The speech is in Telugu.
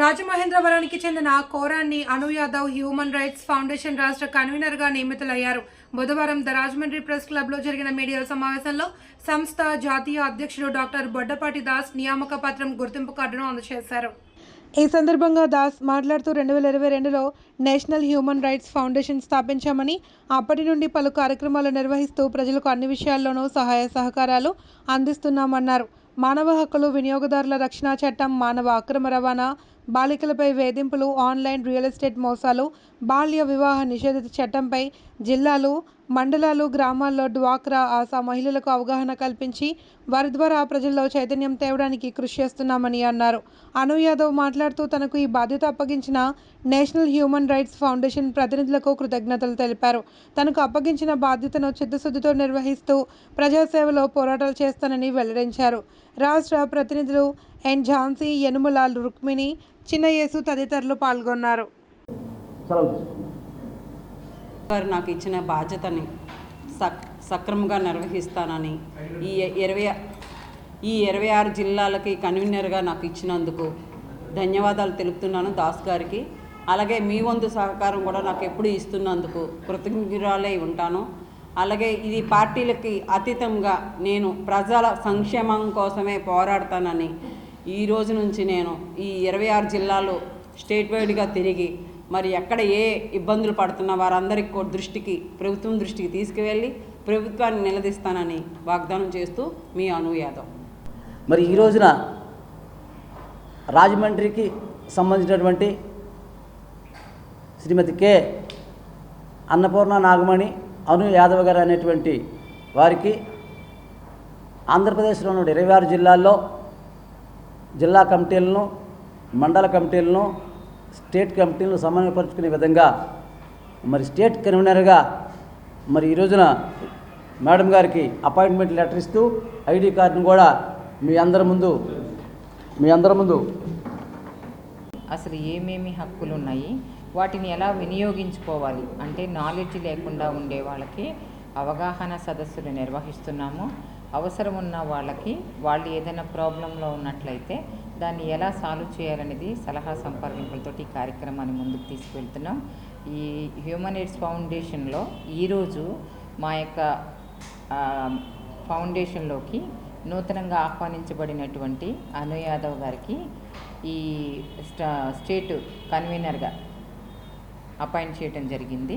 రాజమహేంద్రవరానికి చెందిన కోరాన్ని Anu Yadav human rights foundation రాష్ట్ర కన్వీనర్గా నియమితులయ్యారు. బుధవారం ద రాజమండ్రి ప్రెస్ క్లబ్లో జరిగిన మీడియా సమావేశంలో సంస్థ జాతీయ అధ్యక్షుడు డాక్టర్ బొడ్డపాటి దాస్ నియామక పత్రం గుర్తింపు కార్డును అందజేశారు. ఈ సందర్భంగా దాస్ మాట్లాడుతూ రెండు వేల ఇరవై రెండులో నేషనల్ హ్యూమన్ రైట్స్ ఫౌండేషన్ స్థాపించామని అప్పటి నుండి పలు కార్యక్రమాలు నిర్వహిస్తూ ప్రజలకు అన్ని విషయాల్లోనూ సహాయ సహకారాలు అందిస్తున్నామన్నారు. మానవ హక్కులు వినియోగదారుల రక్షణ చట్టం మానవ అక్రమ రవాణా బాలికలపై వేధింపులు ఆన్లైన్ రియల్ ఎస్టేట్ మోసాలు బాల్య వివాహ నిషేధిత చట్టంపై జిల్లాలు మండలాలు గ్రామాల్లో డ్వాక్రా ఆశా మహిళలకు అవగాహన కల్పించి వారి ద్వారా ప్రజల్లో చైతన్యం తేవడానికి కృషి చేస్తున్నామని అన్నారు. అను యాదవ్ మాట్లాడుతూ తనకు ఈ బాధ్యత అప్పగించిన నేషనల్ హ్యూమన్ రైట్స్ ఫౌండేషన్ ప్రతినిధులకు కృతజ్ఞతలు తెలిపారు. తనకు అప్పగించిన బాధ్యతను చిత్తశుద్ధితో నిర్వహిస్తూ ప్రజాసేవలో పోరాటాలు చేస్తానని వెల్లడించారు. రాష్ట్ర ప్రతినిధులు ఎన్ ఝాన్సీ యనుమలాల్ రుక్మిణి చిన్నయేసు తదితరులు పాల్గొన్నారు. వారు నాకు ఇచ్చిన బాధ్యతని సక్ సక్రమంగా నిర్వహిస్తానని ఈ ఇరవై ఈ ఇరవై ఆరు జిల్లాలకి కన్వీనర్గా నాకు ఇచ్చినందుకు ధన్యవాదాలు తెలుపుతున్నాను దాస్ గారికి. అలాగే మీ వంతు సహకారం కూడా నాకు ఎప్పుడు ఇస్తున్నందుకు కృతజ్ఞురాలై ఉంటాను. అలాగే ఇది పార్టీలకి అతీతంగా నేను ప్రజల సంక్షేమం కోసమే పోరాడతానని ఈ రోజు నుంచి నేను ఈ ఇరవై ఆరు జిల్లాలు స్టేట్ వైడ్గా తిరిగి మరి ఎక్కడ ఏ ఇబ్బందులు పడుతున్న వారందరికీ దృష్టికి ప్రభుత్వం దృష్టికి తీసుకువెళ్ళి ప్రభుత్వాన్ని నిలదీస్తానని వాగ్దానం చేస్తూ మీ అను యాదవ్. మరి ఈ రోజున రాజమండ్రికి సంబంధించినటువంటి శ్రీమతి కె. అన్నపూర్ణ నాగమణి అను యాదవ్ గారు అనేటువంటి వారికి ఆంధ్రప్రదేశ్లో ఉన్న ఇరవై ఆరు జిల్లాల్లో జిల్లా కమిటీలను మండల కమిటీలను స్టేట్ కమిటీలను సమన్వయపరుచుకునే విధంగా మరి స్టేట్ కన్వీనర్గా మరి ఈ రోజున మేడం గారికి అపాయింట్మెంట్ లెటర్ ఇస్తూ ఐడి కార్డును కూడా మీ అందరి ముందు మీ అందరి ముందు. అసలు ఏమేమి హక్కులు ఉన్నాయి వాటిని ఎలా వినియోగించుకోవాలి? అంటే నాలెడ్జ్ లేకుండా ఉండే వాళ్ళకి అవగాహన సదస్సులు నిర్వహిస్తున్నాము. అవసరం ఉన్న వాళ్ళకి వాళ్ళు ఏదైనా ప్రాబ్లంలో ఉన్నట్లయితే దాన్ని ఎలా సాల్వ్ చేయాలనేది సలహా సంప్రదింపులతోటి ఈ కార్యక్రమాన్ని ముందుకు తీసుకువెళ్తున్నాం ఈ హ్యూమన్ ఎయిడ్స్ ఫౌండేషన్లో ఈరోజు మా యొక్క ఫౌండేషన్లోకి నూతనంగా ఆహ్వానించబడినటువంటి అను యాదవ్ గారికి ఈ స్టా స్టేట్ కన్వీనర్గా అపాయింట్ చేయడం జరిగింది.